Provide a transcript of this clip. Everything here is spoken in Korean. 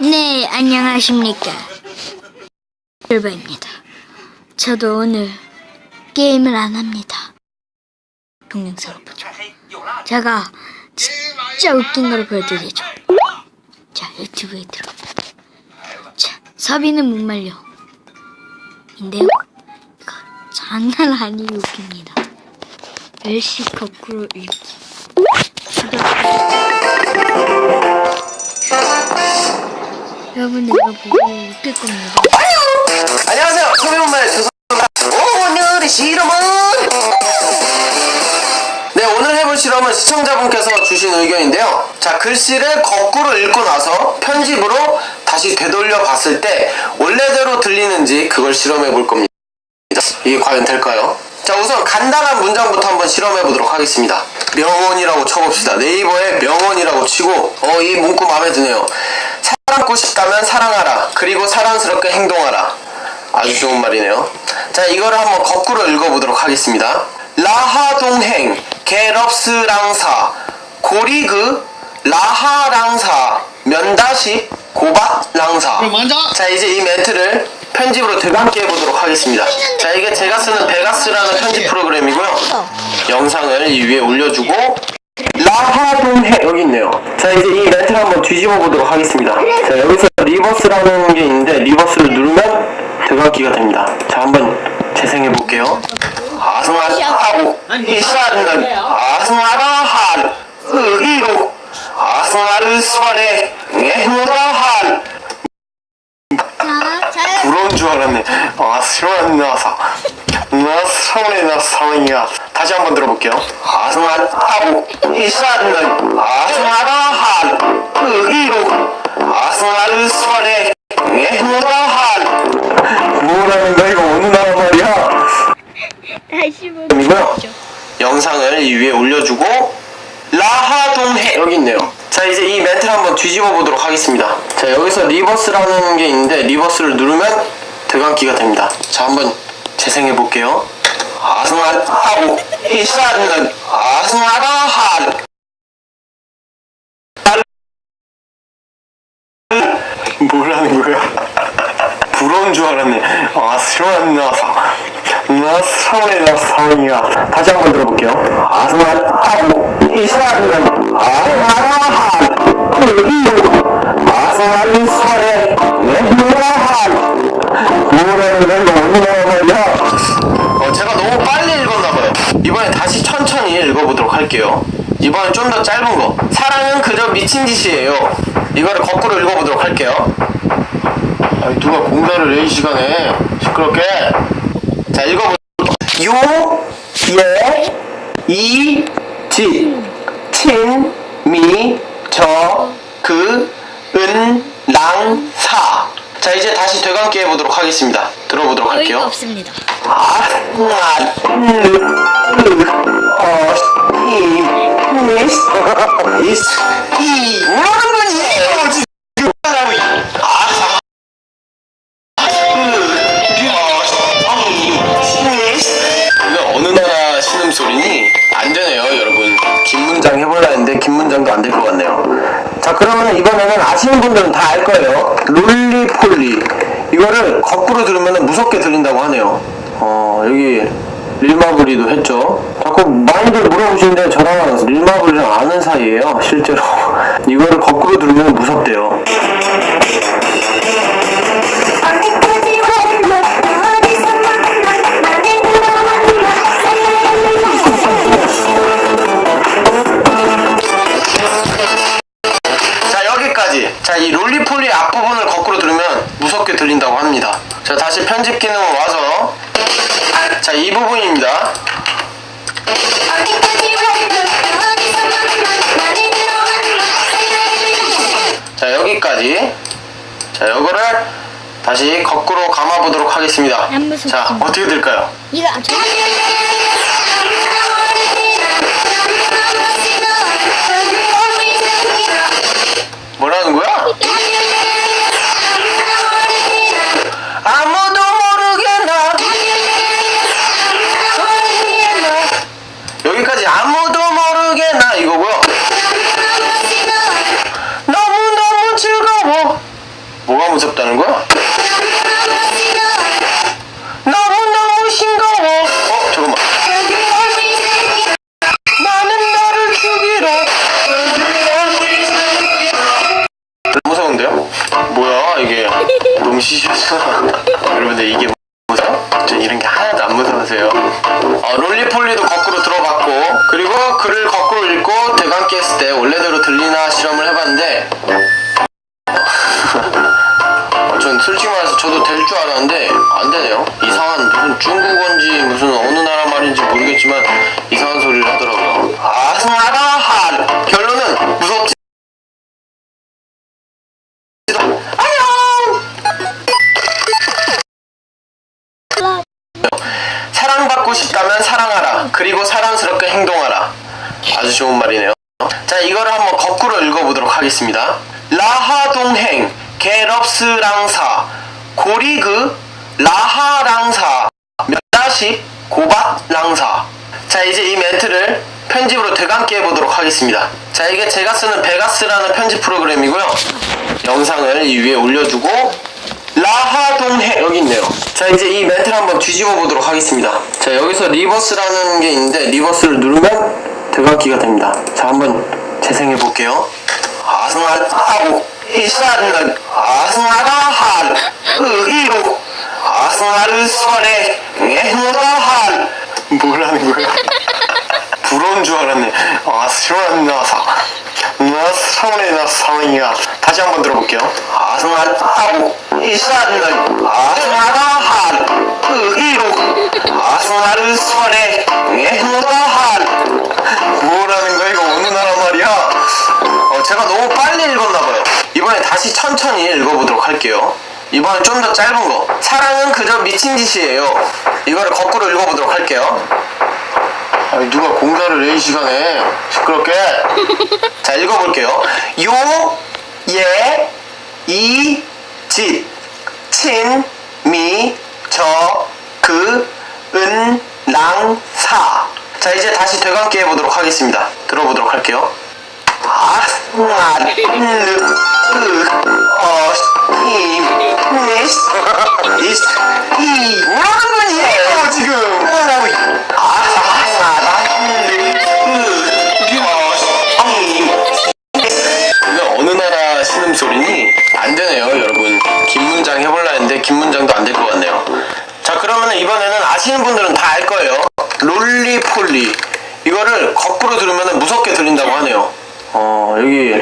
네, 안녕하십니까. 실버입니다. 저도 오늘 게임을 안 합니다. 동영상을 보죠. 제가 진짜 웃긴 걸 보여드리죠. 자, 유튜브에 들어. 자, 서비는 못 말려. 인데요. 이거 장난 아니게 웃깁니다. 열시 거꾸로 읽기. 구독. 여러분 이거 보고 웃길 겁니다. 안녕하세요. 소비문만의 조선입니다. 오늘의 실험은 네 오늘 해볼 실험은 시청자분께서 주신 의견인데요. 자 글씨를 거꾸로 읽고 나서 편집으로 다시 되돌려 봤을 때 원래대로 들리는지 그걸 실험해 볼 겁니다. 이게 과연 될까요? 자 우선 간단한 문장부터 한번 실험해 보도록 하겠습니다. 명언이라고 쳐봅시다. 네이버에 명언이라고 치고 어 이 문구 마음에 드네요. 사랑하고 싶다면 사랑하라. 그리고 사랑스럽게 행동하라. 아주 좋은 말이네요. 자 이거를 한번 거꾸로 읽어보도록 하겠습니다. 라하동행 게럽스랑사 고리그 라하랑사 면다시 고바랑사 자 이제 이 멘트를 편집으로 대감게 해보도록 하겠습니다 자 이게 제가 쓰는 베가스라는 편집 프로그램이고요 영상을 이 위에 올려주고 라하동해 여기 있네요. 자 이제 이 멘트를 한번 뒤집어 보도록 하겠습니다. 자 여기서 리버스라는 게 있는데 리버스를 누르면 대감기가 됩니다. 자 한번 재생해 볼게요. 아승하고 이사는 아승하라한 의기로 아승하를 수반에 내노라한 부러운 줄 알았네. 아, 시원하사. 나 사원에 나 사원이야. 다시 한번 들어볼게요. 아승한 하고 이사는 아승하라한 의기로 아승하를 수반에 내노라한 뭐라는 거야 이거 어느 나라 말이야? 다시 보고. 영상을 이 위에 올려주고 라하동해 여기 있네요. 자 이제 이 멘트를 한번 뒤집어 보도록 하겠습니다. 자 여기서 리버스라는 게 있는데 리버스를 누르면 대감기가 됩니다. 자 한번 재생해 볼게요. 아승하고 이사는 아승하라 한 뭐라는 거야? 부러운 줄 알았네. 아, 시원한 나사. 나 사원에 나 사원이야. 다시 한번 들어볼게요. 아스만 하고 이스라엘은 아라한 그리고 아스만 사례 내라한 뭐라는 걸 너무 말이야. 어, 제가 너무 빨리 읽었나봐요. 이번에 다시 천천히 읽어보도록 할게요. 이번엔 좀 더 짧은 거. 사랑은 그저 미친 짓이에요. 이거를 거꾸로 읽어보도록 할게요. 아니 누가 공사를 해이 시간에 시끄럽게 자 읽어볼게요 요, 예, 이, 지, 친, 미, 저, 그, 은, 랑, 사. 자 이제 다시 되감기 해보도록 하겠습니다 들어보도록 할게요 없습니다. 아, 나, 으, 으, 어, 어느 나라 신음소리니? 안 되네요, 여러분. 긴 문장 해볼라 했는데 긴 문장도 안 될 것 같네요. 자, 그러면 이번에는 아시는 분들은 다 알 거예요. 롤리폴리. 이거를 거꾸로 들으면 무섭게 들린다고 하네요. 어, 여기 릴마블리도 했죠. 자꾸 많이들 물어보시는데 저랑 릴마블리랑 아는 사이예요, 실제로. 이거를 거꾸로 들으면 무섭대요. 자 여기까지 자 이 롤리폴리 앞부분을 거꾸로 들으면 무섭게 들린다고 합니다 자 다시 편집 기능을 와서 자 이 부분입니다. 자 여기까지. 자 요거를 다시 거꾸로 감아 보도록 하겠습니다. 안. 자 어떻게 될까요? 이거 아주 뭐라는 거야? 너무너무 싱거워. 어, 잠깐만. 나는 너를 죽이러. 무서운데요? 뭐야, 이게. 너무 시시하잖아. 여러분들, 이게 무서워? 전 이런 게 하나도 안 무서우세요. 어, 롤리폴리도 거꾸로 들어봤고, 그리고 글을 거꾸로 읽고 대감기 했을 때 원래대로 들리나 실험을 해봤는데, 저도 될 줄 알았는데 안 되네요. 이상한 무슨 중국어인지 무슨 어느 나라 말인지 모르겠지만 이상한 소리를 하더라고요. 아스나라한 결론은 무섭지. 사랑받고 싶다면 사랑하라. 그리고 사랑스럽게 행동하라. 아주 좋은 말이네요. 자, 이거를 한번 거꾸로 읽어보도록 하겠습니다. 라하동행, 게럽스랑사, 고리그, 라하랑사, 몇다십, 고밭랑사. 자, 이제 이 멘트를 편집으로 되감기 해보도록 하겠습니다. 자, 이게 제가 쓰는 베가스라는 편집 프로그램이고요. 영상을 이 위에 올려두고, 라하동해 여기 있네요. 자 이제 이 멘트를 한번 뒤집어 보도록 하겠습니다. 자 여기서 리버스라는 게 있는데 리버스를 누르면 대각기가 됩니다. 자 한번 재생해 볼게요. 아승하고 이사는 아승하다한 의로 아승하를 설에 내노다한 뭐라는 거야? 부러운 줄 알았네. 아, 시원하사. 나 사원에 나 사원이야. 다시 한번 들어볼게요. 아승하고 이사는 아승하다한 의로 아승하를 설에 내노다한 뭐라는 거야? 이거 어느 나라 말이야? 어, 제가 너무 빨리 읽었나봐요. 이번에 다시 천천히 읽어보도록 할게요. 이번엔 좀 더 짧은 거. 사랑은 그저 미친 짓이에요. 이거를 거꾸로 읽어보도록 할게요. 아니, 누가 공사를 해, 이 시간에. 시끄럽게. 자, 읽어볼게요. 요, 예, 이, 짓, 친, 미, 저, 그, 은, 랑, 사. 자, 이제 다시 되감기 해보도록 하겠습니다. 들어보도록 할게요. 아, 나, 느, 으, 어, 이, 니스, 이스, 이, 뭐라는 거니? 지금. 아, 아, 나, 느, 으, 어, 이. 이거 어느 나라 신음소리니? 안 되네요, 여러분. 긴 문장 해볼라 했는데 긴 문장도 안 될 것 같네요. 자, 그러면 이번에는 아시는 분들은 다 알 거예요. 롤리폴리. 이거를 거꾸로 들으면 무섭게 들린다고 하네요. 어, 여기